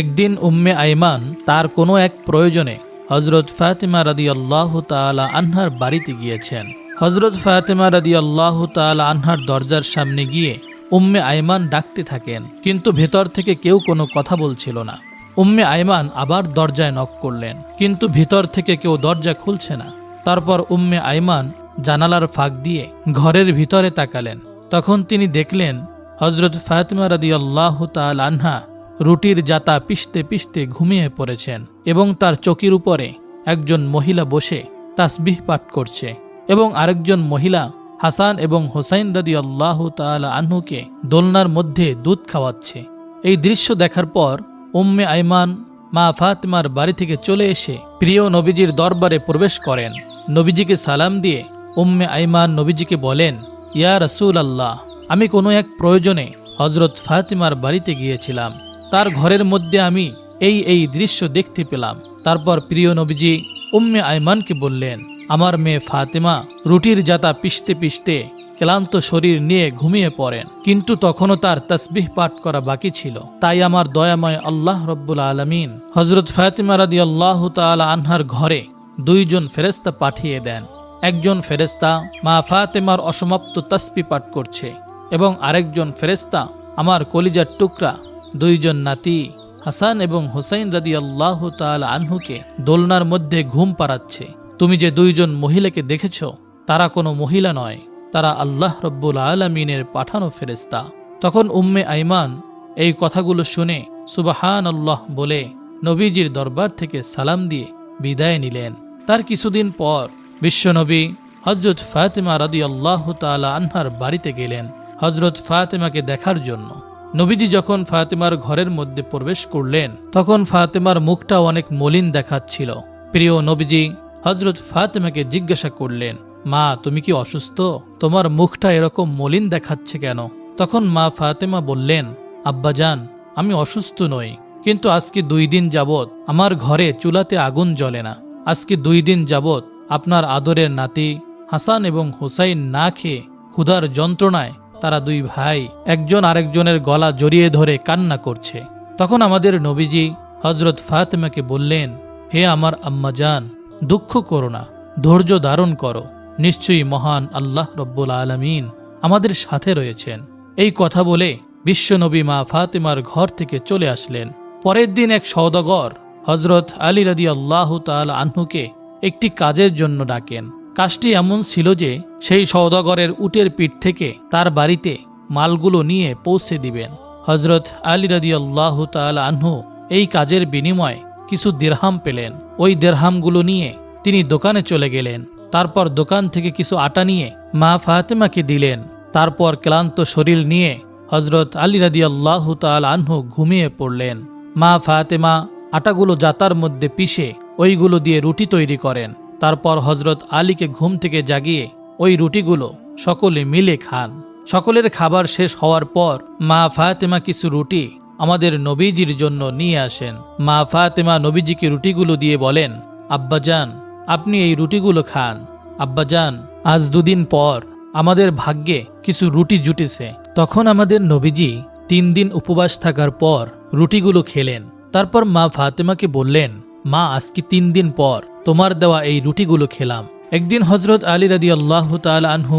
একদিন উম্মে আইমান তার কোনো এক প্রয়োজনে হজরত ফাতেমা রাদি আল্লাহ তালা আনহার বাড়িতে গিয়েছেন। হজরত ফাতেমা রাদি আল্লাহ তালা আনহার দরজার সামনে গিয়ে উম্মে আইমান ডাকতে থাকেন, কিন্তু ভেতর থেকে কেউ কোনো কথা বলছিল না। উম্মে আইমান আবার দরজায় নক করলেন, কিন্তু ভিতর থেকে কেউ দরজা খুলছে না। তারপর উম্মে আইমান জানালার ফাঁক দিয়ে ঘরের ভিতরে তাকালেন। তখন তিনি দেখলেন হজরত ফাতেমা রাদি আল্লাহ তাল আনহা রুটির জাতা পিষতে পিষতে ঘুমিয়ে পড়েছেন এবং তার চকির উপরে একজন মহিলা বসে তাসবিহ পাঠ করছে এবং আরেকজন মহিলা হাসান এবং হোসাইন রাদি আল্লাহ তাল আনহুকে দোলনার মধ্যে দুধ খাওয়াচ্ছে। এই দৃশ্য দেখার পর উম্মে আইমান মা ফাতেমার বাড়ি থেকে চলে এসে প্রিয় নবীজির দরবারে প্রবেশ করেন। নবীজিকে সালাম দিয়ে উম্মে আইমান নবীজিকে বলেন, ইয়া রসুল আল্লাহ আমি কোনো এক প্রয়োজনে হজরত ফাতিমার বাড়িতে গিয়েছিলাম। তার ঘরের মধ্যে আমি এই এই দৃশ্য দেখতে পেলাম। তারপর প্রিয় নবীজি উম্মে আইমানকে বললেন, আমার মেয়ে ফাতেমা রুটির জাতা পিষতে পিষতে ক্লান্ত শরীর নিয়ে ঘুমিয়ে পড়েন। কিন্তু তখনও তার তসবিহ পাঠ করা বাকি ছিল। তাই আমার দয়াময় আল্লাহ রব্বুল আলমিন হজরত ফাতেমা রাদি আল্লাহ তালা আনহার ঘরে দুইজন ফেরেস্তা পাঠিয়ে দেন। একজন ফেরেস্তা মা ফাতেমার অসমাপ্ত তসবি পাঠ করছে এবং আরেকজন ফেরেস্তা আমার কলিজার টুকরা দুইজন নাতি, হাসান এবং হুসাইন রাদি আল্লাহ তাল আনহুকে দোলনার মধ্যে ঘুম পাড়াচ্ছে। তুমি যে দুইজন মহিলাকে দেখেছ, তারা কোনো মহিলা নয়, তারা আল্লাহ রব্বুল আলমিনের পাঠানো ফেরেস্তা তখন উম্মে আইমান এই কথাগুলো শুনে সুবাহান আল্লাহ বলে নবীজির দরবার থেকে সালাম দিয়ে বিদায় নিলেন। তার কিছুদিন পর বিশ্বনবী হজরত ফাতেমা রাদি আল্লাহ তালা আনহার বাড়িতে গেলেন হজরত ফাতেমাকে দেখার জন্য। নবীজি যখন ফাতেমার ঘরের মধ্যে প্রবেশ করলেন, তখন ফাতেমার মুখটা অনেক মলিন দেখাচ্ছিল। প্রিয় নবীজি হজরত ফাতেমাকে জিজ্ঞাসা করলেন, মা, তুমি কি অসুস্থ? তোমার মুখটা এরকম মলিন দেখাচ্ছে কেন? তখন মা ফাতেমা বললেন আব্বাজান আমি অসুস্থ নই, কিন্তু আজকে দুই দিন যাবৎ আমার ঘরে চুলাতে আগুন জ্বলে না। আজকে দুই দিন যাবৎ আপনার আদরের নাতি হাসান এবং হুসাইন না খেয়ে ক্ষুধার যন্ত্রণায় তারা দুই ভাই, একজন আরেকজনের গলা জড়িয়ে ধরে কান্না করছে। তখন আমাদের নবীজি হজরত ফাতেমাকে বললেন, হে আমার আম্মাজান দুঃখ করো না, ধৈর্য ধারণ করো, নিশ্চয়ই মহান আল্লাহ রব্বুল আলমিন আমাদের সাথে রয়েছেন। এই কথা বলে বিশ্বনবী মা ফাতেমার ঘর থেকে চলে আসলেন। পরের দিন এক সৌদাগর হজরত আলী রাদি আল্লাহ তাল আহ্নুকে একটি কাজের জন্য ডাকেন। কাজটি এমন ছিল যে সেই সৌদাগরের উটের পিঠ থেকে তার বাড়িতে মালগুলো নিয়ে পৌঁছে দিবেন। হজরত আলী রাদি আল্লাহ তাল আহ্নু এই কাজের বিনিময়ে কিছু দেরহাম পেলেন। ওই দেরহামগুলো নিয়ে তিনি দোকানে চলে গেলেন। তারপর দোকান থেকে কিছু আটা নিয়ে মা ফাতেমাকে দিলেন। তারপর ক্লান্ত শরীর নিয়ে হজরত আলী রাদি আল্লাহ তাল আহ্নু ঘুমিয়ে পড়লেন। মা ফাতেমা আটাগুলো জাতার মধ্যে পিষে ওইগুলো দিয়ে রুটি তৈরি করেন। তারপর হজরত আলীকে ঘুম থেকে জাগিয়ে ওই রুটিগুলো সকলে মিলে খান। সকলের খাবার শেষ হওয়ার পর মা ফাতেমা কিছু রুটি আমাদের নবীজির জন্য নিয়ে আসেন। মা ফাতেমা নবীজিকে রুটিগুলো দিয়ে বলেন আব্বাজান আপনি এই রুটিগুলো খান। আব্বাজান আজ দুদিন পর আমাদের ভাগ্যে কিছু রুটি জুটেছে। তখন আমাদের নবীজি তিন দিন উপবাস থাকার পর রুটিগুলো খেলেন। তারপর মা ফাতেমাকে বললেন মা, আজকে তিন দিন পর তোমার দেওয়া এই রুটিগুলো খেলাম। একদিন হজরত আলী রাদি আল্লাহ তাল আনহু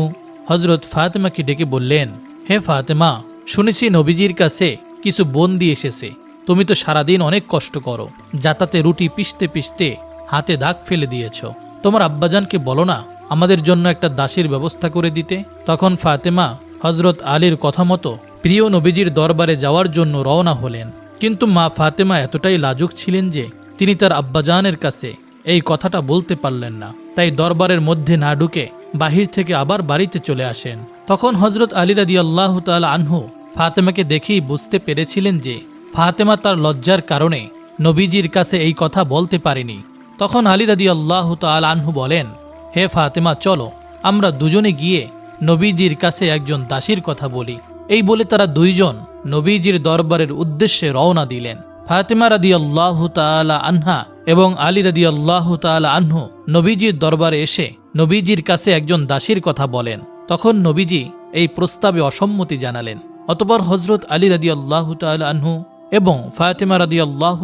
হজরত ফাতেমাকে ডেকে বললেন, হে ফাতেমা, শুনেছি নবীজির কাছে কিছু বন্দি এসেছে। তুমি তো সারাদিন অনেক কষ্ট করো যাতাতে রুটি পিষতে পিষতে হাতে দাগ ফেলে দিয়েছ। তোমার আব্বাজানকে বলো না, আমাদের জন্য একটা দাসের ব্যবস্থা করে দিতে। তখন ফাতেমা হজরত আলীর কথা মতো প্রিয় নবীজির দরবারে যাওয়ার জন্য রওনা হলেন। কিন্তু মা ফাতেমা এতটাই লাজুক ছিলেন যে তিনি তার আব্বাজানের কাছে এই কথাটা বলতে পারলেন না। তাই দরবারের মধ্যে না ঢুকে বাহির থেকে আবার বাড়িতে চলে আসেন। তখন হজরত আলী আল্লাহ তাল আনহু ফাতেমাকে দেখেই বুঝতে পেরেছিলেন যে ফাতেমা তার লজ্জার কারণে নবীজির কাছে এই কথা বলতে পারেনি। তখন আলী রাদি আল্লাহ তাল আনহু বলেন, হে ফাতেমা, চলো, আমরা দুজনে গিয়ে নবীজির কাছে একজন দাসীর কথা বলি। এই বলে তারা দুইজন নবীজির দরবারের উদ্দেশ্যে রওনা দিলেন। ফাতেমা রাদি আল্লাহ তালা আনহা এবং আলী রাদি আল্লাহ তালা আনহু নবীজির দরবারে এসে নবীজির কাছে একজন দাসীর কথা বলেন। তখন নবীজি এই প্রস্তাবে অসম্মতি জানালেন। অতপর হজরত আলী রাদি আল্লাহ আনহু এবং ফাতেমা রাদি আল্লাহ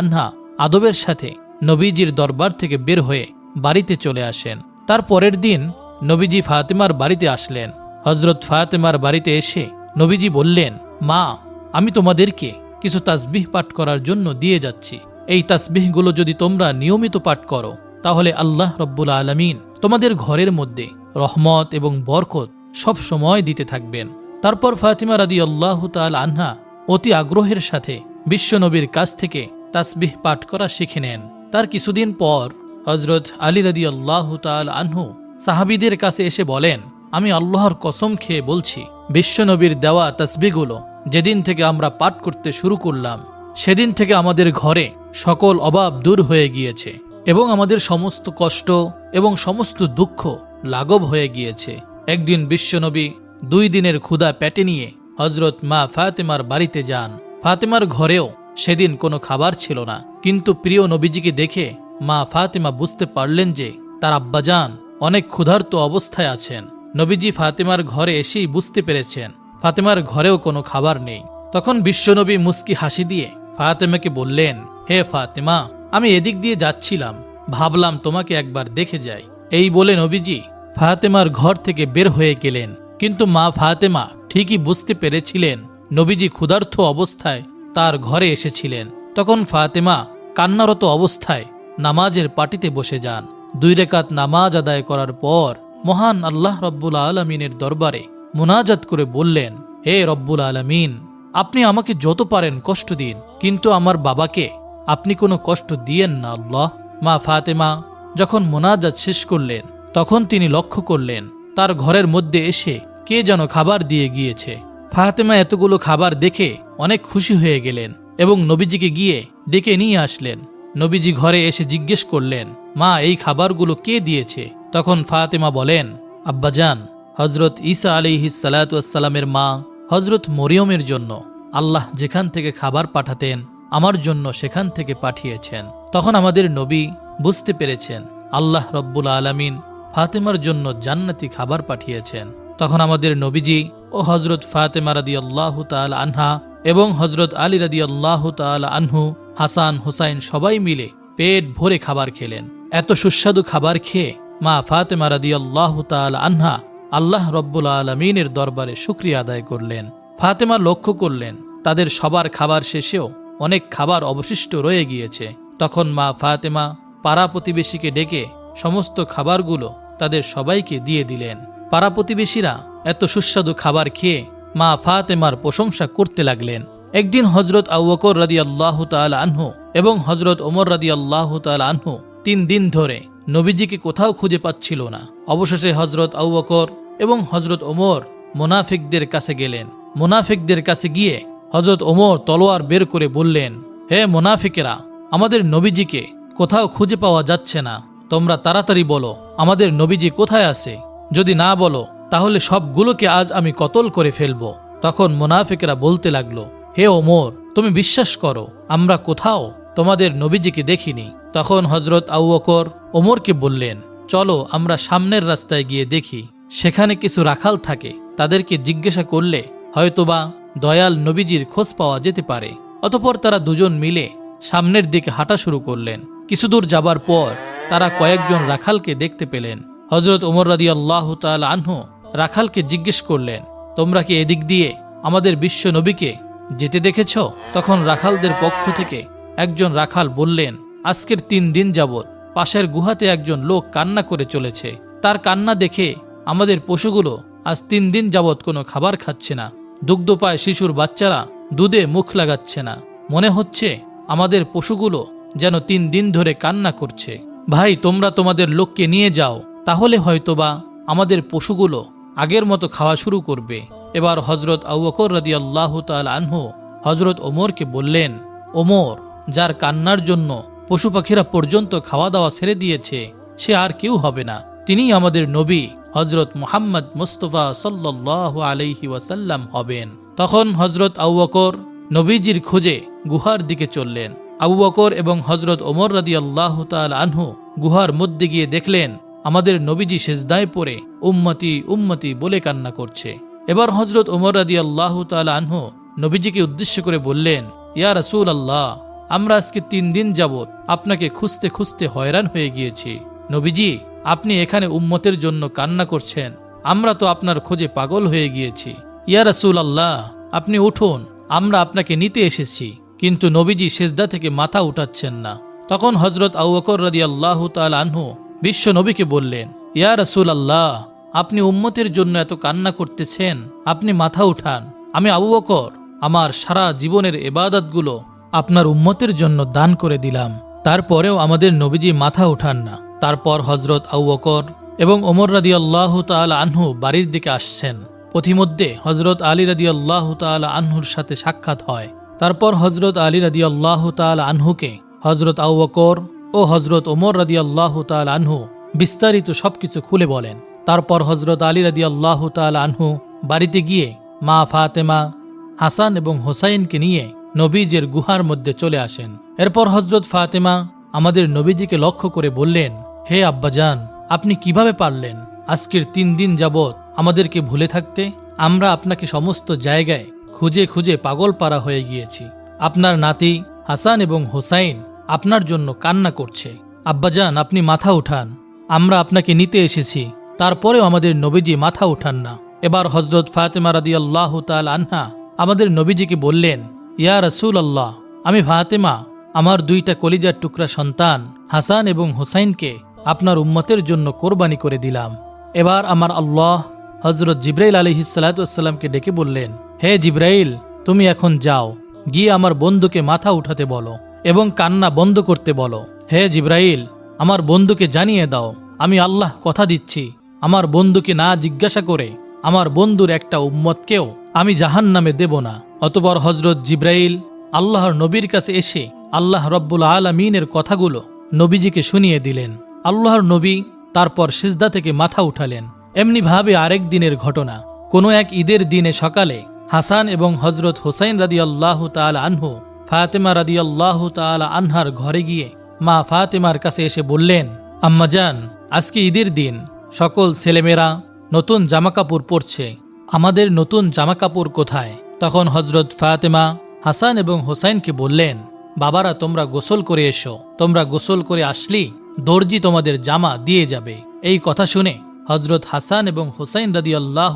আনহা আদবের সাথে নবীজির দরবার থেকে বের হয়ে বাড়িতে চলে আসেন। তার পরের দিন নবীজি ফাতেমার বাড়িতে আসলেন। হজরত ফাতেমার বাড়িতে এসে নবীজি বললেন, মা, আমি তোমাদেরকে কিছু তাসবিহ পাঠ করার জন্য দিয়ে যাচ্ছি। এই তাসবিহগুলো যদি তোমরা নিয়মিত পাঠ করো, তাহলে আল্লাহ রব্বুল আলমিন তোমাদের ঘরের মধ্যে রহমত এবং বরকত সব সময় দিতে থাকবেন। তারপর ফাতিমা রাদি আল্লাহ তাল আনহা অতি আগ্রহের সাথে বিশ্বনবীর কাছ থেকে তাসবিহ পাঠ করা শিখে নেন। তার কিছুদিন পর হজরত আলী রাদি আল্লাহ তাল আনহু সাহাবিদের কাছে এসে বলেন, আমি আল্লাহর কসম খেয়ে বলছি, বিশ্বনবীর দেওয়া তসবিগুলো যেদিন থেকে আমরা পাঠ করতে শুরু করলাম, সেদিন থেকে আমাদের ঘরে সকল অভাব দূর হয়ে গিয়েছে এবং আমাদের সমস্ত কষ্ট এবং সমস্ত দুঃখ লাঘব হয়ে গিয়েছে। একদিন বিশ্বনবী দুই দিনের ক্ষুধা পেটে নিয়ে হজরত মা ফাতেমার বাড়িতে যান। ফাতেমার ঘরেও সেদিন কোনো খাবার ছিল না। কিন্তু প্রিয় নবীজিকে দেখে মা ফাতেমা বুঝতে পারলেন যে তার আব্বাজান অনেক ক্ষুধার্ত অবস্থায় আছেন। নবীজি ফাতেমার ঘরে এসেই বুঝতে পেরেছেন। ফাতেমার ঘরেও কোনো খাবার নেই। তখন বিশ্বনবী মুস্কি হাসি দিয়ে ফাতেমাকে বললেন, হে ফাতেমা, আমি এদিক দিয়ে যাচ্ছিলাম। ভাবলাম তোমাকে একবার দেখে যাই। এই বলে নবীজি ফাতেমার ঘর থেকে বের হয়ে গেলেন। কিন্তু মা ফাতেমা ঠিকই বুঝতে পেরেছিলেন, নবীজি ক্ষুধার্থ অবস্থায় তার ঘরে এসেছিলেন। তখন ফাতেমা কান্নারত অবস্থায় নামাজের পাটিতে বসে যান। দুই রেকাত নামাজ আদায় করার পর মহান আল্লাহ রব্বুল আলমিনের দরবারে মোনাজাত করে বললেন, হে রব্বুল আলমিন, আপনি আমাকে যত পারেন কষ্ট দিন, কিন্তু আমার বাবাকে আপনি কোনো কষ্ট দিয়েন না আল্লাহ। মা ফাতেমা যখন মোনাজাত শেষ করলেন, তখন তিনি লক্ষ্য করলেন, তার ঘরের মধ্যে এসে কে যেন খাবার দিয়ে গিয়েছে। ফাতেমা এতগুলো খাবার দেখে অনেক খুশি হয়ে গেলেন এবং নবীজিকে গিয়ে ডেকে নিয়ে আসলেন। নবীজি ঘরে এসে জিজ্ঞেস করলেন, মা, এই খাবারগুলো কে দিয়েছে? তখন ফাতেমা বলেন, আব্বাজান হজরত ঈসা আলিহি সালাতামের মা হজরত মরিয়মের জন্য আল্লাহ যেখান থেকে খাবার পাঠাতেন, আমার জন্য সেখান থেকে পাঠিয়েছেন। তখন আমাদের নবী বুঝতে পেরেছেন, আল্লাহ রব্বুল আলমিন ফাতেমার জন্য জান্নাতি খাবার পাঠিয়েছেন। তখন আমাদের নবীজি ও হজরত ফাতেমা রাদি আল্লাহ তাল আনহা এবং হজরত আলী রাদি আল্লাহ তাল আনহু, হাসান, হুসাইন সবাই মিলে পেট ভরে খাবার খেলেন। এত সুস্বাদু খাবার খেয়ে মা ফাতেমা রাদি আল্লাহ তাল আনহা আল্লাহ রব্বুল আলমিনের দরবারে শুক্রিয়া আদায় করলেন, ফাতেমা লক্ষ্য করলেন, তাদের সবার খাবার শেষেও অনেক খাবার অবশিষ্ট রয়ে গিয়েছে। তখন মা ফাতেমা পাড়া প্রতিবেশীকে ডেকে সমস্ত খাবারগুলো তাদের সবাইকে দিয়ে দিলেন। পাড়া প্রতিবেশীরা এত সুস্বাদু খাবার খেয়ে মা ফাতেমার প্রশংসা করতে লাগলেন। একদিন হজরত আউকর রাদি আল্লাহ তাল আনহু এবং হজরত ওমর রাদি আল্লাহ তাল আনহু তিন দিন ধরে নবীজিকে কোথাও খুঁজে পাচ্ছিল না। অবশেষে হজরত আউবকর এবং হজরত ওমর মোনাফিকদের কাছে গেলেন। মোনাফিকদের কাছে গিয়ে হজরত ওমর তলোয়ার বের করে বললেন, হে মোনাফিকেরা, আমাদের নবীজিকে কোথাও খুঁজে পাওয়া যাচ্ছে না। তোমরা তাড়াতাড়ি বলো, আমাদের নবীজি কোথায় আছে? যদি না বলো, তাহলে সবগুলোকে আজ আমি কতল করে ফেলব। তখন মোনাফিকেরা বলতে লাগল, হে ওমর, তুমি বিশ্বাস করো, আমরা কোথাও তোমাদের নবীজিকে দেখিনি। তখন হজরত আউকর ওমরকে বললেন, চলো আমরা সামনের রাস্তায় গিয়ে দেখি। সেখানে কিছু রাখাল থাকে, তাদেরকে জিজ্ঞাসা করলে হয়তোবা দয়াল নবীজির খোঁজ পাওয়া যেতে পারে। অতপর তারা দুজন মিলে সামনের দিকে হাঁটা শুরু করলেন। কিছুদূর যাবার পর তারা কয়েকজন রাখালকে দেখতে পেলেন। হজরত ওমর রাদি আল্লাহ তাল আনহু রাখালকে জিজ্ঞেস করলেন, তোমরা কি এদিক দিয়ে আমাদের বিশ্ব নবীকে যেতে দেখেছ? তখন রাখালদের পক্ষ থেকে একজন রাখাল বললেন, আজকের তিন দিন যাবৎ পাশের গুহাতে একজন লোক কান্না করে চলেছে। তার কান্না দেখে আমাদের পশুগুলো আজ তিন দিন যাবৎ কোনো খাবার খাচ্ছে না। দুগ্ধ পায় শিশুর বাচ্চারা দুধে মুখ লাগাচ্ছে না। মনে হচ্ছে আমাদের পশুগুলো যেন তিন দিন ধরে কান্না করছে। ভাই, তোমরা তোমাদের লোককে নিয়ে যাও, তাহলে হয়তোবা আমাদের পশুগুলো আগের মতো খাওয়া শুরু করবে। এবার হজরত আউকর রাদি আল্লাহ তাল আনহু হজরত ওমরকে বললেন, ওমর, যার কান্নার জন্য পশু পাখিরা পর্যন্ত খাওয়া দাওয়া ছেড়ে দিয়েছে, সে আর কেউ হবে না। তিনি আমাদের নবী। হজরত মুহাম্মদ মুস্তফা সাল্লাহ আলাইহি ওয়াসাল্লাম হবেন। তখন হজরত আউবকর নবীজির খোঁজে গুহার দিকে চললেন। আবু বকর এবং হজরত ওমর রাদি আল্লাহ আনহু গুহার মধ্যে গিয়ে দেখলেন, আমাদের নবীজি সেজদায় পড়ে উম্মতি উম্মতি বলে কান্না করছে। এবার হজরত ওমর রাদি আল্লাহ আনহু নবীজিকে উদ্দেশ্য করে বললেন, ইয়া রসুল আল্লাহ আমরা আজকে তিন দিন যাবৎ আপনাকে খুঁজতে খুঁজতে হয়রান হয়ে গিয়েছি। নবীজি আপনি এখানে উম্মতের জন্য কান্না করছেন। আমরা তো আপনার খোঁজে পাগল হয়ে গিয়েছি। ইয়া রসুল আল্লাহ আপনি উঠুন, আমরা আপনাকে নিতে এসেছি, কিন্তু নবীজি সেজদা থেকে মাথা উঠাচ্ছেন না। তখন হজরত আউকর রাদি আল্লাহ তাল আনহু বিশ্ব নবীকে বললেন, ইয়া রসুল আল্লাহ আপনি উম্মতের জন্য এত কান্না করতেছেন, আপনি মাথা উঠান। আমি আবু আমার সারা জীবনের এবাদতগুলো আপনার উম্মতের জন্য দান করে দিলাম। তারপরেও আমাদের নবীজি মাথা উঠান না। তারপর হজরত আউ বকর এবং ওমর রাদি আল্লাহ তাল আনহু বাড়ির দিকে আসছেন। পথিমধ্যে হজরত আলী রাদি আল্লাহ তাল আনহুর সাথে সাক্ষাৎ হয়। তারপর হজরত আলী রাদি আল্লাহ তাল আনহুকে হজরত আউ বকর ও হজরত ওমর রাদি আল্লাহ তাল আনহু বিস্তারিত সবকিছু খুলে বলেন। তারপর হজরত আলী রাদি আল্লাহ তাল আনহু বাড়িতে গিয়ে মা ফাতেমা, হাসান এবং হোসাইনকে নিয়ে নবীজের গুহার মধ্যে চলে আসেন। এরপর হজরত ফাতেমা আমাদের নবীজিকে লক্ষ্য করে বললেন, হে আব্বাজান, আপনি কীভাবে পারলেন? আজকের তিন দিন যাবৎ আমাদেরকে ভুলে থাকতে আমরা আপনাকে সমস্ত জায়গায় খুঁজে খুঁজে পাগল পাড়া হয়ে গিয়েছি। আপনার নাতি হাসান এবং হোসাইন আপনার জন্য কান্না করছে। আব্বাজান, আপনি মাথা উঠান। আমরা আপনাকে নিতে এসেছি। তারপরেও আমাদের নবীজি মাথা উঠান না। এবার হজরত ফাতেমা রাদি আল্লাহ তাল আনহা আমাদের নবীজিকে বললেন ইয়া রসুল আল্লাহ আমি ফাতেমা, আমার দুইটা কলিজার টুকরা সন্তান, হাসান এবং হুসাইনকে আপনার উম্মতের জন্য কোরবানি করে দিলাম। এবার আমার আল্লাহ হজরত জিব্রাইল আলী সালাতামকে ডেকে বললেন, হে জিব্রাইল, তুমি এখন যাও, গিয়ে আমার বন্ধুকে মাথা উঠাতে বলো এবং কান্না বন্ধ করতে বলো। হে জিব্রাইল, আমার বন্ধুকে জানিয়ে দাও, আমি আল্লাহ কথা দিচ্ছি। আমার বন্ধুকে না জিজ্ঞাসা করে, আমার বন্ধুর একটা উম্মতকেও আমি জাহান নামে দেব না। অতপর হজরত জিব্রাইল আল্লাহর নবীর কাছে এসে আল্লাহ রব্বুল আলমিনের কথাগুলো নবীজিকে শুনিয়ে দিলেন। আল্লাহর নবী তারপর সিজদা থেকে মাথা উঠালেন। এমনি ভাবে আরেক দিনের ঘটনা। কোনো এক ঈদের দিনে সকালে হাসান এবং হজরত হোসাইন রাদি আল্লাহ তাল আনহু, ফাতেমা রাদি আল্লাহ তাল আনহার ঘরে গিয়ে মা ফাতেমার কাছে এসে বললেন আম্মাজান আজকে ঈদের দিন। সকল ছেলেমেয়েরা নতুন জামাকাপড় পরছে। আমাদের নতুন জামাকাপড় কোথায়? তখন হজরত ফাতেমা হাসান এবং হোসাইনকে বললেন, বাবারা, তোমরা গোসল করে এসো। তোমরা গোসল করে আসলি, দর্জি তোমাদের জামা দিয়ে যাবে। এই কথা শুনে হজরত হাসান এবং হোসাইন রাদি আল্লাহ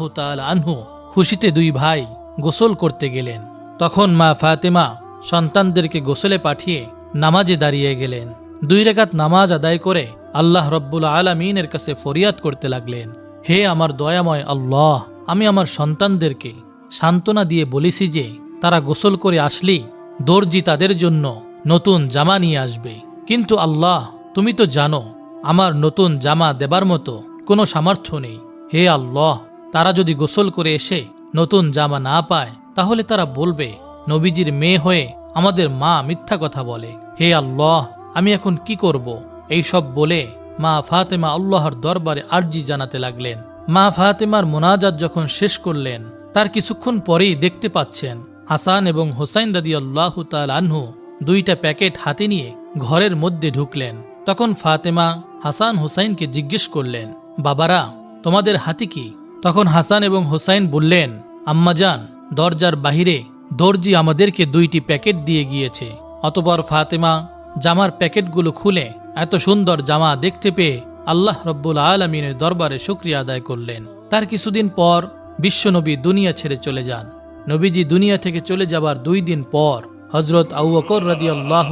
আনহু খুশিতে দুই ভাই গোসল করতে গেলেন। তখন মা ফাতেমা সন্তানদেরকে গোসলে পাঠিয়ে নামাজে দাঁড়িয়ে গেলেন। দুই রেখাত নামাজ আদায় করে আল্লাহ রব্বুল আলমিনের কাছে ফরিয়াদ করতে লাগলেন, হে আমার দয়াময় আল্লাহ, আমি আমার সন্তানদেরকে সান্ত্বনা দিয়ে বলেছি যে, তারা গোসল করে আসলি দর্জি তাদের জন্য নতুন জামা নিয়ে আসবে। কিন্তু আল্লাহ, তুমি তো জানো, আমার নতুন জামা দেবার মতো কোনো সামর্থ্য নেই। হে আল্লাহ, তারা যদি গোসল করে এসে নতুন জামা না পায়, তাহলে তারা বলবে, নবীজির মেয়ে হয়ে আমাদের মা মিথ্যা কথা বলে। হে আল্লাহ, আমি এখন কি করব? এই সব বলে মা ফাতেমা আল্লাহর দরবারে আর্জি জানাতে লাগলেন। মা ফাতেমার মোনাজাত যখন শেষ করলেন তার কিছুক্ষণ পরেই দেখতে পাচ্ছেন হাসান এবং হোসাইন রাদি আল্লাহ তাল আনহু দুইটা প্যাকেট হাতে নিয়ে ঘরের মধ্যে ঢুকলেন। তখন ফাতেমা হাসান হোসাইনকে জিজ্ঞেস করলেন, বাবারা, তোমাদের হাতে কি? তখন হাসান এবং হোসাইন বললেন আম্মাজান দরজার বাহিরে দর্জি আমাদেরকে দুইটি প্যাকেট দিয়ে গিয়েছে। অতপর ফাতেমা জামার প্যাকেটগুলো খুলে এত সুন্দর জামা দেখতে পেয়ে আল্লাহ রব্বুল আলমিনের দরবারে শুক্রিয়া আদায় করলেন। তার কিছুদিন পর বিশ্বনবী দুনিয়া ছেড়ে চলে যান। নবীজি দুনিয়া থেকে চলে যাবার দুই দিন পর হজরত আউকর রাদি আল্লাহ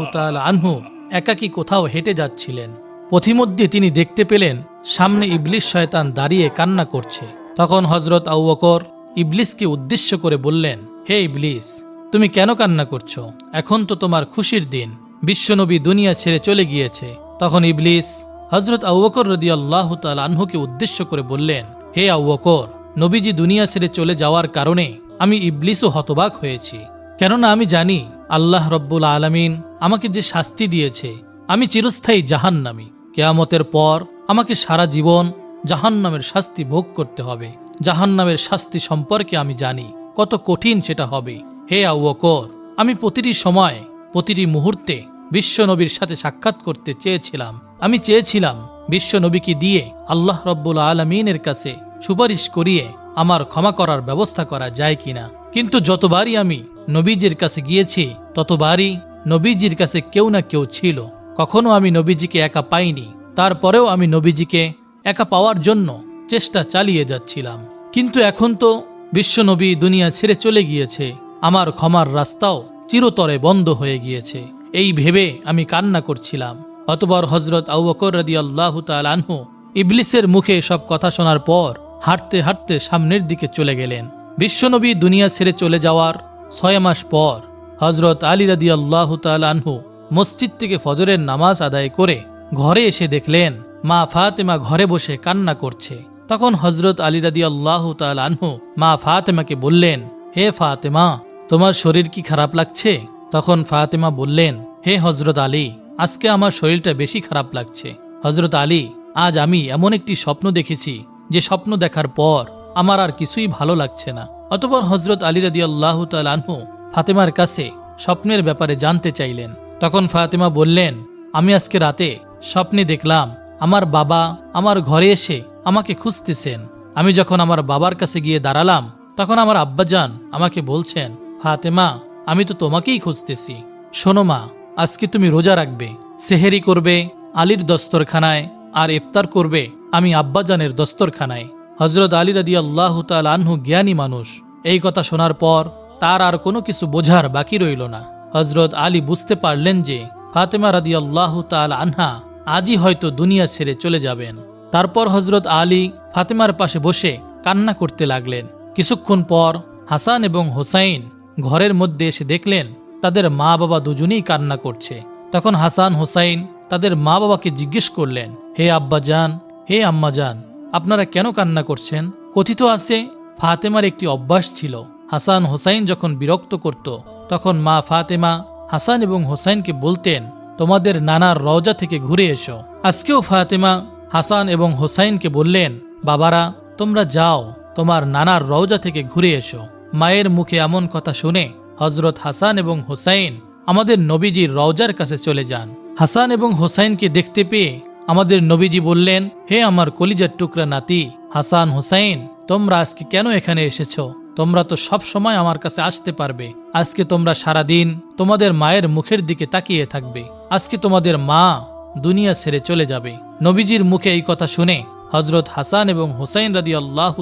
আনহু একাকী কোথাও হেঁটে যাচ্ছিলেন। পথিমধ্যে তিনি দেখতে পেলেন, সামনে ইবলিশ শয়তান দাঁড়িয়ে কান্না করছে। তখন হজরত আউকর ইবলিসকে উদ্দেশ্য করে বললেন, হে ইবলিস, তুমি কেন কান্না করছ? এখন তো তোমার খুশির দিন। বিশ্বনবী দুনিয়া ছেড়ে চলে গিয়েছে। তখন ইবলিস হজরত আউকর রদি আল্লাহ তাল আনহুকে উদ্দেশ্য করে বললেন, হে আউকর নবীজি দুনিয়া ছেড়ে চলে যাওয়ার কারণে আমি ইবলিসও হতবাক হয়েছি। কেননা আমি জানি, আল্লাহ রব্বুল আলমিন আমাকে যে শাস্তি দিয়েছে, আমি চিরস্থায়ী জাহান্নামি। কেয়ামতের পর আমাকে সারা জীবন জাহান্নামের শাস্তি ভোগ করতে হবে। জাহান্নামের শাস্তি সম্পর্কে আমি জানি, কত কঠিন সেটা হবে। হে আউ আউকর আমি প্রতিটি সময়, প্রতিটি মুহূর্তে বিশ্বনবীর সাথে সাক্ষাৎ করতে চেয়েছিলাম। আমি চেয়েছিলাম, বিশ্বনবীকে দিয়ে আল্লাহ রব্বুল আলমিনের কাছে সুপারিশ করিয়ে আমার ক্ষমা করার ব্যবস্থা করা যায় কিনা। কিন্তু যতবারই আমি নবীজির কাছে গিয়েছি, ততবারই নবীজির কাছে কেউ না কেউ ছিল। কখনো আমি নবীজিকে একা পাইনি, তারপরেও আমি নবীজিকে একা পাওয়ার জন্য চেষ্টা চালিয়ে যাচ্ছিলাম। কিন্তু এখন তো বিশ্বনবী দুনিয়া ছেড়ে চলে গিয়েছে, আমার ক্ষমার রাস্তাও চিরতরে বন্ধ হয়ে গিয়েছে। এই ভেবে আমি কান্না করছিলাম। অতবার হজরত আউবকর রাদি আল্লাহ আনহু ইবলিসের মুখে সব কথা শোনার পর হাঁটতে হাঁটতে সামনের দিকে চলে গেলেন। বিশ্বনবী দুনিয়া ছেড়ে চলে যাওয়ার ছয় মাস পর হজরত আলী রাদি আল্লাহ আনহু মসজিদ থেকে ফজরের নামাজ আদায় করে ঘরে এসে দেখলেন, মা ফাতেমা ঘরে বসে কান্না করছে। তখন হজরত আলী রাদি আল্লাহ আনহু মা ফাতেমাকে বললেন, হে ফাতেমা, তোমার শরীর কি খারাপ লাগছে? তখন ফাতেমা বললেন, হে হজরত আলী, আজকে আমার শরীরটা বেশি খারাপ লাগছে। হজরত আলী, আজ আমি এমন একটি স্বপ্ন দেখেছি, যে স্বপ্ন দেখার পর আমার আর কিছুই ভালো লাগছে না। অতপর হজরত আলী রাদি আল্লাহ আনহু ফাতেমার কাছে স্বপ্নের ব্যাপারে জানতে চাইলেন। তখন ফাতেমা বললেন, আমি আজকে রাতে স্বপ্নে দেখলাম, আমার বাবা আমার ঘরে এসে আমাকে খুঁজতেছেন। আমি যখন আমার বাবার কাছে গিয়ে দাঁড়ালাম, তখন আমার আব্বাজান আমাকে বলছেন, ফাতেমা আমি তো তোমাকেই খুঁজতেছি। শোনো মা, আজকে তুমি রোজা রাখবে, সেহেরি করবে, আলীর দস্তরখানায়, আর ইফতার করবে, আমি আব্বাজানের দস্তরখানায়। হজরত আলী রাদি আল্লাহ আনহু জ্ঞানী মানুষ। এই কথা শোনার পর তার আর কোনো কিছু বোঝার বাকি রইল না। হজরত আলী বুঝতে পারলেন যে ফাতেমা রাদি আল্লাহ তাল আনহা আজই হয়তো দুনিয়া ছেড়ে চলে যাবেন। তারপর হজরত আলী ফাতেমার পাশে বসে কান্না করতে লাগলেন। কিছুক্ষণ পর হাসান এবং হোসাইন ঘরের মধ্যে এসে দেখলেন, তাদের মা বাবা দুজনেই কান্না করছে। তখন হাসান হোসাইন তাদের মা বাবাকে জিজ্ঞেস করলেন, হে আব্বা যান হে আম্মা যান আপনারা কেন কান্না করছেন? কথিত আছে, ফাতেমার একটি অভ্যাস ছিল। হাসান হোসাইন যখন বিরক্ত করত, তখন মা ফাতেমা হাসান এবং হোসাইনকে বলতেন, তোমাদের নানার রওজা থেকে ঘুরে এসো। আজকেও ফাতেমা হাসান এবং হোসাইনকে বললেন, বাবারা, তোমরা যাও, তোমার নানার রওজা থেকে ঘুরে এসো। মায়ের মুখে এমন কথা শুনে হজরত হাসান এবং হোসাইন আমাদের নবীজির রওজার কাছে চলে যান। হাসান এবং হোসাইনকে দেখতে পেয়ে আমাদের নবীজি বললেন, হে আমার কলিজার টুকরা নাতি, হাসান, হোসাইন, তোমরা আজকে কেন এখানে এসেছ? তোমরা তো সব সময় আমার কাছে আসতে পারবে। আজকে তোমরা সারা দিন তোমাদের মায়ের মুখের দিকে তাকিয়ে থাকবে। আজকে তোমাদের মা দুনিয়া ছেড়ে চলে যাবে। নবীজির মুখে এই কথা শুনে হজরত হাসান এবং হোসাইন রাদি আল্লাহ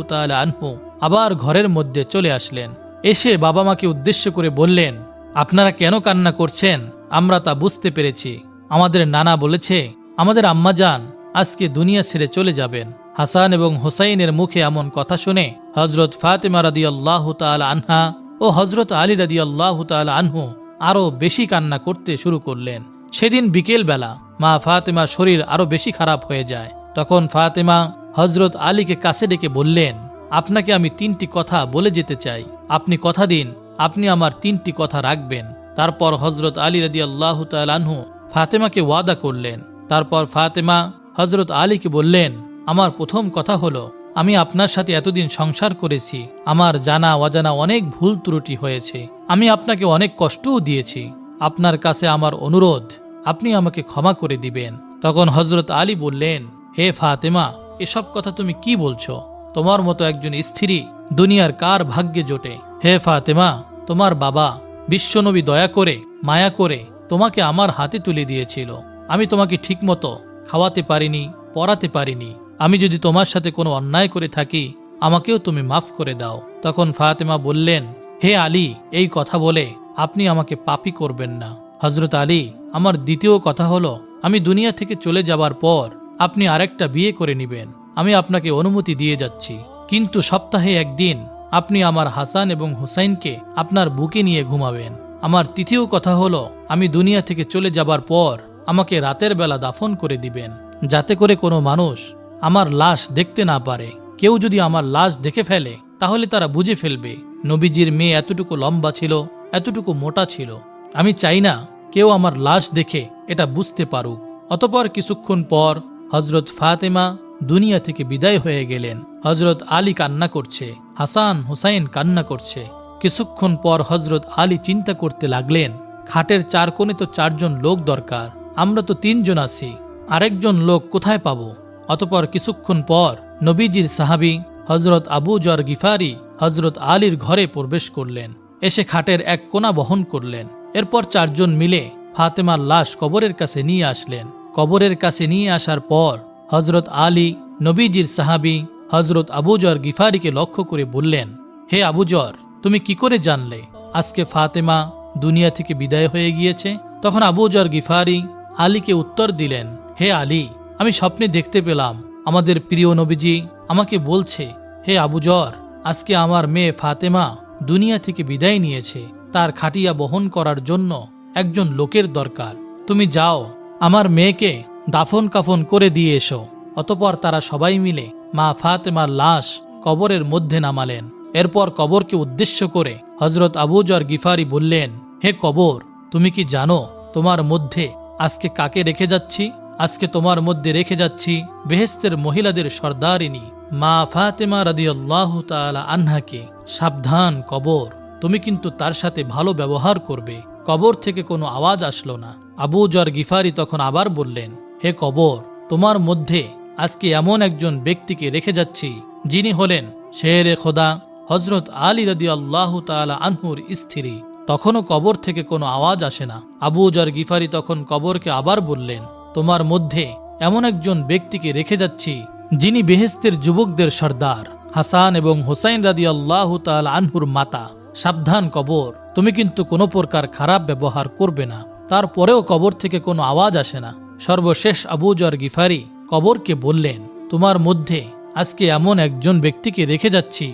আনহু আবার ঘরের মধ্যে চলে আসলেন। এসে বাবা মাকে উদ্দেশ্য করে বললেন, আপনারা কেন কান্না করছেন? আমরা তা বুঝতে পেরেছি। আমাদের নানা বলেছে, আমাদের আম্মাজান আজকে দুনিয়া ছেড়ে চলে যাবেন। হাসান এবং হোসাইনের মুখে এমন কথা শুনে হজরত ফাতেমা রাদি আল্লাহ আনহা ও হজরত আলী রাদি আল্লাহ আনহু আরও বেশি কান্না করতে শুরু করলেন। সেদিন বিকেল বেলা মা ফাতেমা শরীর আরও বেশি খারাপ হয়ে যায়। তখন ফাতেমা হজরত আলীকে কাছে ডেকে বললেন আপনাকে আমি তিনটি কথা বলে যেতে চাই। আপনি কথা দিন, আপনি আমার তিনটি কথা রাখবেন। তারপর হজরত আলী রাদি আল্লাহ আনহু ফাতেমাকে ওয়াদা করলেন। তারপর ফাতেমা হজরত আলীকে বললেন, আমার প্রথম কথা হলো, আমি আপনার সাথে এতদিন সংসার করেছি। আমার জানা অজানা অনেক ভুল ত্রুটি হয়েছে। আমি আপনাকে অনেক কষ্টও দিয়েছি। আপনার কাছে আমার অনুরোধ, আপনি আমাকে ক্ষমা করে দিবেন। তখন হজরত আলী বললেন, হে ফাতেমা, এসব কথা তুমি কি বলছো? তোমার মতো একজন স্ত্রী দুনিয়ার কার ভাগ্যে জোটে? হে ফাতেমা, তোমার বাবা বিশ্বনবী দয়া করে, মায়া করে তোমাকে আমার হাতে তুলে দিয়েছিল। আমি তোমাকে ঠিকমতো খাওয়াতে পারিনি, পড়াতে পারিনি। আমি যদি তোমার সাথে কোনো অন্যায় করে থাকি, আমাকেও তুমি মাফ করে দাও। তখন ফাতেমা বললেন, হে আলী, এই কথা বলে আপনি আমাকে পাপি করবেন না। হজরত আলী, আমার দ্বিতীয় কথা হলো, আমি দুনিয়া থেকে চলে যাবার পর আপনি আরেকটা বিয়ে করে নিবেন। আমি আপনাকে অনুমতি দিয়ে যাচ্ছি। কিন্তু সপ্তাহে একদিন আপনি আমার হাসান এবং হুসাইনকে আপনার বুকে নিয়ে ঘুমাবেন। আমার তৃতীয় কথা হলো, আমি দুনিয়া থেকে চলে যাবার পর আমাকে রাতের বেলা দাফন করে দিবেন, যাতে করে কোনো মানুষ আমার লাশ দেখতে না পারে। কেউ যদি আমার লাশ দেখে ফেলে, তাহলে তারা বুঝে ফেলবে, নবীজির মেয়ে এতটুকু লম্বা ছিল, এতটুকু মোটা ছিল। আমি চাই না কেউ আমার লাশ দেখে এটা বুঝতে পারুক। অতপর কিছুক্ষণ পর হজরত ফাতেমা দুনিয়া থেকে বিদায় হয়ে গেলেন। হজরত আলী কান্না করছে, হাসান হুসাইন কান্না করছে। কিছুক্ষণ পর হজরত আলী চিন্তা করতে লাগলেন, খাটের চার কোণে তো চারজন লোক দরকার, আমরা তো তিনজন আছি, আরেকজন লোক কোথায় পাব? অতপর কিছুক্ষণ পর নবীজির সাহাবি হজরত আবু জর গিফারি হজরত আলীর ঘরে প্রবেশ করলেন, এসে খাটের এক কোণা বহন করলেন। এরপর চারজন মিলে ফাতেমার লাশ কবরের কাছে নিয়ে আসলেন। কবরের কাছে নিয়ে আসার পর হজরত আলী নবীজির সাহাবি হজরত আবুজর গিফারিকে লক্ষ্য করে বললেন, হে আবুজর তুমি কি করে জানলে? আজকে ফাতেমা দুনিয়া থেকে বিদায় হয়ে গিয়েছে। তখন আবুজর গিফারি আলীকে উত্তর দিলেন, হে আলী, আমি স্বপ্নে দেখতে পেলাম। আমাদের প্রিয় নবীজি আমাকে বলছে, হে আবুজর আজকে আমার মেয়ে ফাতেমা দুনিয়া থেকে বিদায় নিয়েছে। তার খাটিয়া বহন করার জন্য একজন লোকের দরকার। তুমি যাও, আমার মেয়েকে দাফন কাফন করে দিয়ে এসো। অতপর তারা সবাই মিলে মা ফাতেমার লাশ কবরের মধ্যে নামালেন। এরপর কবরকে উদ্দেশ্য করে হজরত আবুজর গিফারি বললেন, হে কবর, তুমি কি জানো তোমার মধ্যে আজকে কাকে রেখে যাচ্ছি? আজকে তোমার মধ্যে রেখে যাচ্ছি বেহেস্তের মহিলাদের সর্দারিনী মা ফাতেমা রাদিয়াল্লাহ তাআলা আনহাকে। সাবধান, কবর। তুমি কিন্তু তার সাথে ভালো ব্যবহার করবে। কবর থেকে কোনো আওয়াজ আসলো না। আবু জর গিফারি তখন আবার বললেন হে কবর, তোমার মধ্যে আজকে এমন একজন ব্যক্তিকে রেখে যাচ্ছি, যিনি হলেন শেরে খোদা হজরত আলী রদি আল্লাহ তালা আনহুর স্ত্রী। তখনও কবর থেকে কোনো আওয়াজ আসে না। আবু জর গিফারি তখন কবরকে আবার বললেন, তোমার মধ্যে এমন একজন ব্যক্তিকে রেখে যাচ্ছি, যিনি বেহেস্তের যুবকদের সর্দার, হাসান এবং হোসাইন রাদি আল্লাহ তাল আনহুর মাতা। সাবধান কবর, তুমি কিন্তু কোনো প্রকার খারাপ ব্যবহার করবে না। তারপরেও কবর থেকে কোনো আওয়াজ আসে না। সর্বশেষ আবুজর গিফারি কবরকে বললেন, তোমার মধ্যে আজকে এমন একজন ব্যক্তিকে রেখে যাচ্ছি,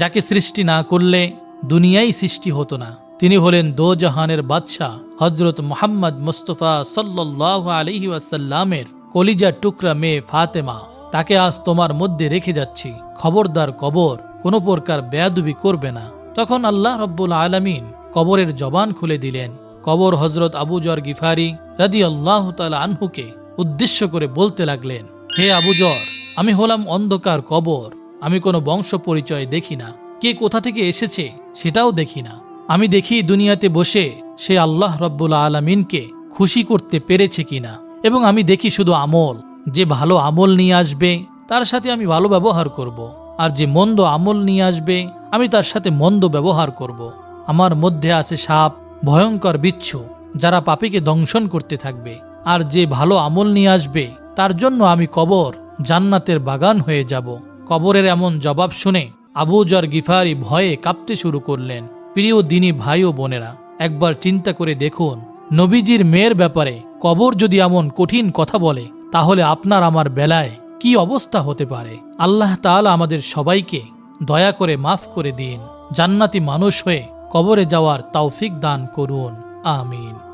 যাকে সৃষ্টি না করলে দুনিয়াই সৃষ্টি হতো না। তিনি হলেন দো জাহানের বাদশাহ হজরত মোহাম্মদ মুস্তফা সাল্লাহ আলহি কলিজার টুকরা মেয়ে ফাতেমা। তাকে আজ তোমার মধ্যে রেখে যাচ্ছি। খবরদার কবর কোনো প্রকার বেয়াদুবি করবে না। তখন আল্লাহ রব্বুল আলমিন কবরের জবান খুলে দিলেন। কবর হজরত আবুজর গিফারি রাদি আল্লাহ তালা আনহুকে উদ্দেশ্য করে বলতে লাগলেন, হে আবুজর আমি হলাম অন্ধকার কবর। আমি কোনো বংশ পরিচয় দেখি না। কে কোথা থেকে এসেছে সেটাও দেখি না। আমি দেখি দুনিয়াতে বসে সে আল্লাহ রব্বুল আলমিনকে খুশি করতে পেরেছে কিনা। এবং আমি দেখি শুধু আমল। যে ভালো আমল নিয়ে আসবে, তার সাথে আমি ভালো ব্যবহার করব। আর যে মন্দ আমল নিয়ে আসবে, আমি তার সাথে মন্দ ব্যবহার করব। আমার মধ্যে আছে সাপ ভয়ঙ্কর বিচ্ছু যারা পাপিকে দংশন করতে থাকবে। আর যে ভালো আমল নিয়ে আসবে, তার জন্য আমি কবর, জান্নাতের বাগান হয়ে যাব। কবরের এমন জবাব শুনে আবুজর গিফারি ভয়ে কাঁপতে শুরু করলেন। প্রিয় দিনী ভাই ও বোনেরা, একবার চিন্তা করে দেখুন, নবীজির মেয়ের ব্যাপারে কবর যদি এমন কঠিন কথা বলে, তাহলে আপনার আমার বেলায় কি অবস্থা হতে পারে? আল্লাহ তাআলা আমাদের সবাইকে দয়া করে মাফ করে দিন। জান্নাতি মানুষ হয়ে কবরে যাওয়ার তৌফিক দান করুন। আমিন।